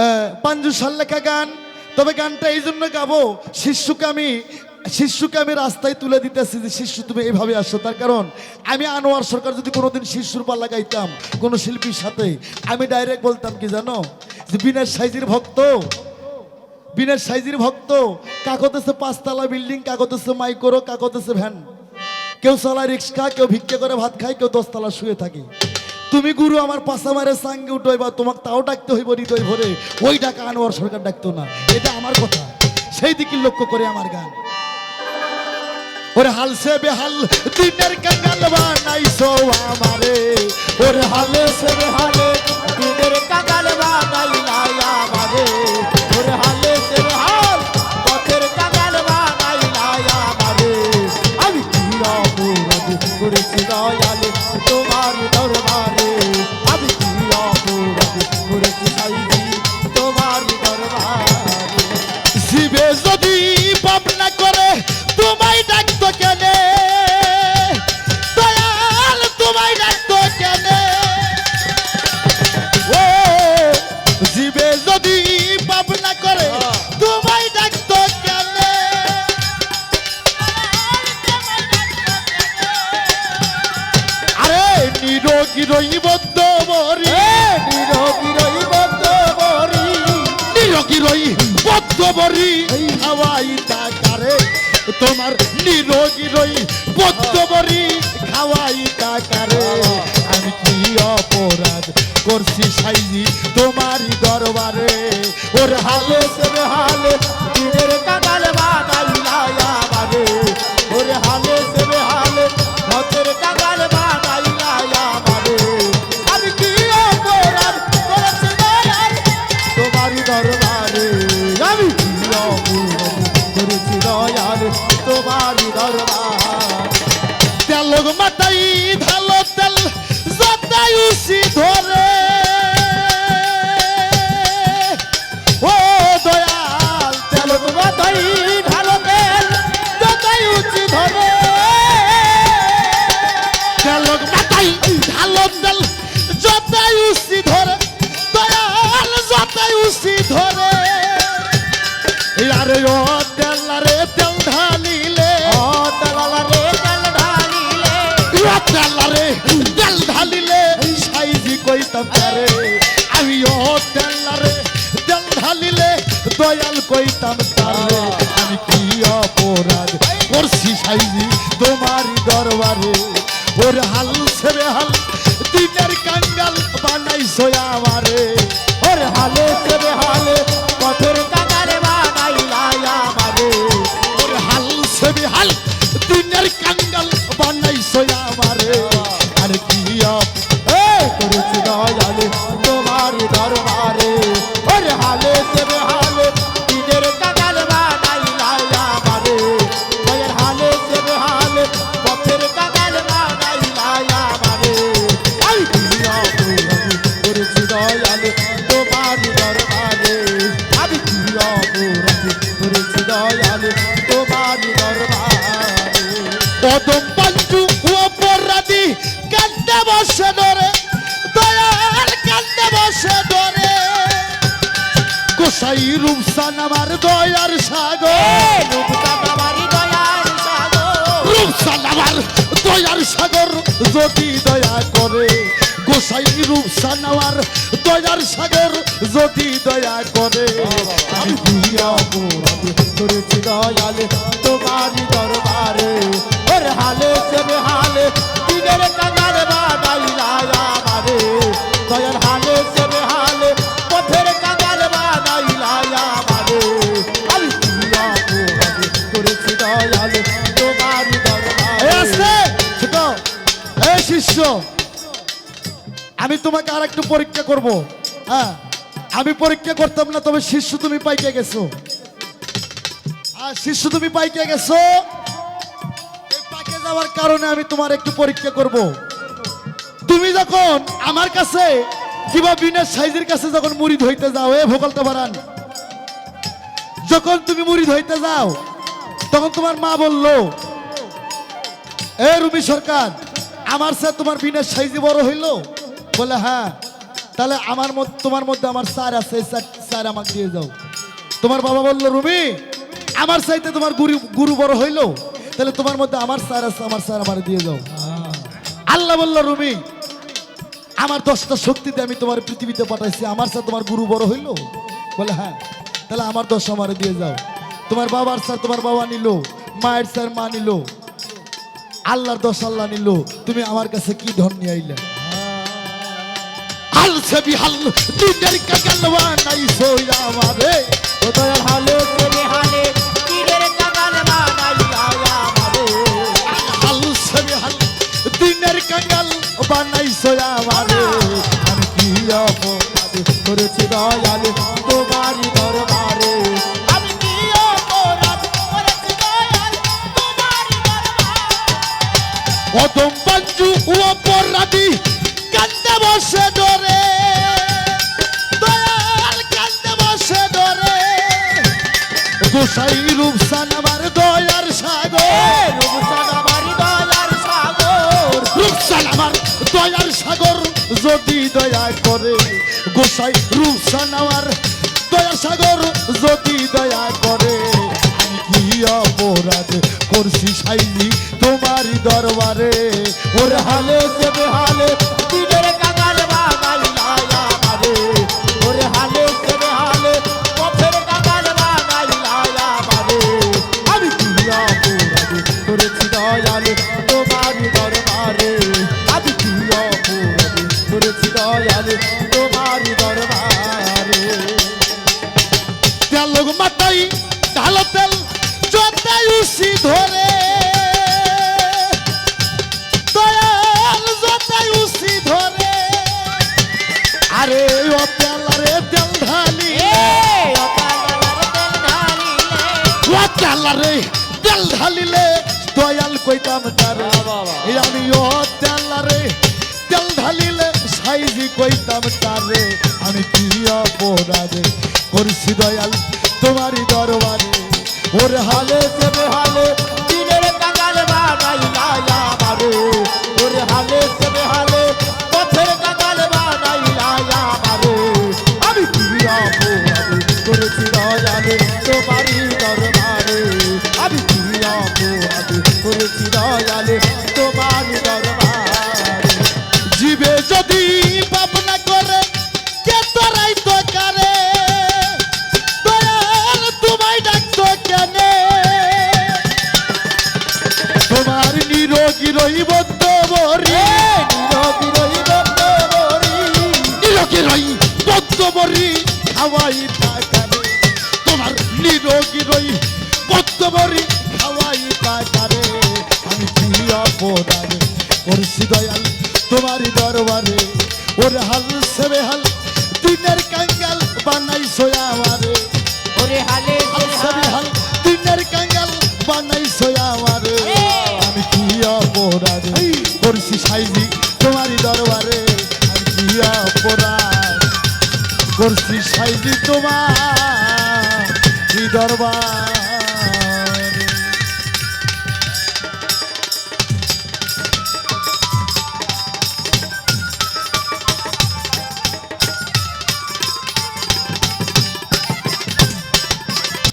আহ, পাঞ্জু লেখা গান। তবে গানটা এই জন্য গাবো শিষ্যকে আমি শিষ্যকে আমি রাস্তায় তুলে দিতেছি যে শিষ্য তুমি এইভাবে আসো। তার কারণ আমি আনোয়ার সরকার যদি কোনোদিন শিষ্যুর পাল্লা গাইতাম কোনো শিল্পীর সাথে আমি ডাইরেক্ট বলতাম কি জানো? যে বিনের সাইজির ভক্ত বিনের সাইজির ভক্ত কাকতেছে পাঁচতলা বিল্ডিং কাকতেছে মাইক্রো কাকতেছে ভ্যান। কেউ চালায় রিক্সা কেউ ভিক্ষে করে ভাত খায় কেউ দশতলা শুয়ে থাকে। তুমি গুরু, আমার পাশা মারে সাঙ্গে উঠো বা তোমাকে তাও ডাকতে হইব হৃদয় ভরে। ওই ডাকা আনোয়ার সরকার ডাকতো না, এটা আমার কথা। সেই দিকে লক্ষ্য করে আমার গান। ওরে হালসে বেহাল, দিনের কাঙ্গাল বানাইছো আমারে। ওরে হালে সে দিনের কাকাল বানাইলাই আমারে। নিরোগী রইবদ্ধ মরি নিরোগী রইবদ্ধ বরি নিরোগী রই বদ্ধ মরি হাওয়াই টাকারে তোমার নিরোগী রই বদ্ধ মরি খাওয়াই টাকারে আমি কি অপরাধ করছি সাইজি তোমারই দরবারে? ওর হালে হালে তোমারই দরবার। তেল মাতাই ঢালো তেল উসি ধরে। ও দয়াল, তেল চলো তোমার তাই ঢালো তেল উঁচি ধরে। তেল মাতাই ঢালো তেল উসি ধরে। দয়াল উসি ধরে। আরে ও তারে আমি ও তেল রে তেল ঢালিলে দয়াল কইতাম কদম পাঞ্চু অপরাধী কান্দে বসে ধরে দয়াল কান্দে বসে ধরে। গোসাই রূপসান আমার দয়ার সাগর। রূপসান আমার দয়ার সাগর যদি দয়া করে গোসাই রূপসান আমার দয়ার সাগর যদি দয়া করে। আমি করেছি দয়ালে তোমারই দরবারে। ওর হালে সেবে হালে দিনের কাঙাল বানাইলাই আমারে দয়াল হালে সেবে হালে পথের কাঙাল বানাইলাই আমারে আমি করেছি দয়ালে তোমারই এই দরবারে শিষ্য। আমি তোমাকে আর একটু পরীক্ষা করব। হ্যাঁ? আমি পরীক্ষা করতাম না, তবে শিষ্য তুমি পাইকে গেছো। আর শিষ্য তুমি পাইকে গেছো। এই পাকে যাওয়ার কারণে আমি তোমার একটু পরীক্ষা করব। তুমি যখন আমার কাছে, কিংবা বিনের সাইজের কাছে যখন মুড়ি ধইতে যাও, এ ভোকালটা বাড়ান। যখন তুমি মুড়ি ধইতে যাও, তখন তোমার মা বলল, এ রুমি সরকার, আমার স্যার তোমার বিনের সাইজে বড় হইল? বলে হ্যাঁ তাহলে আমার মধ্যে তোমার মধ্যে আমার স্যার আছে স্যার আমাকে দিয়ে যাও। তোমার বাবা বলল, রুমি, আমার সাইতে তোমার গুরু গুরু বড় হইল। তাহলে তোমার মধ্যে আমার স্যার আছে, আমার স্যার আমার দিয়ে যাও। আল্লাহ বলল, রুমি, আমার দশটা শক্তিতে আমি তোমার পৃথিবীতে পাঠাইছি, আমার স্যার তোমার গুরু বড় হইল। বলে হ্যাঁ তাহলে আমার দশ আমার দিয়ে যাও। তোমার বাবার স্যার তোমার বাবা নিল, মায়ের স্যার মা নিল, আল্লাহর দশ আল্লাহ নিল। তুমি আমার কাছে কি ধন নিয়ে আইলে? হাল বিহাল দিনের কাকালওয়া নাই সইরা আমারে গোসাই রূপসান আমার দয়ার সাগর। রূপসান আমারই দয়ার সাগর। রূপসান আমার দয়ার সাগর যদি দয়া করে গোসাই রূপসান আমার দয়ার সাগর যদি দয়া করে। কি অপরাধ করছি সাইনি তোমারই দরবারে? ওর হালে সে বেহালে ও তেল তেল ঢালিলে দয়াল কইতাম তারে। আমি ও তেল আরে তেল ঢালিলে সাইজি কইতাম তারে আমি কি অপরাধ করছি দয়াল তোমারই দরবারে। ওরে হালে হালে সে বেহালে দিনের কাকাল বানাইলা আমারে। ওর হালে সে বেহালে বরি হাওয়াই টাকারে। তোমার নিরোগী রই বদ্ধ বরি খাওয়াই টাকারে। আমি কি অপরাধে করছি দয়াল তোমার দরবারে। ওরে হাল সেবে হাল, দিনের কাঙ্গাল দরবার।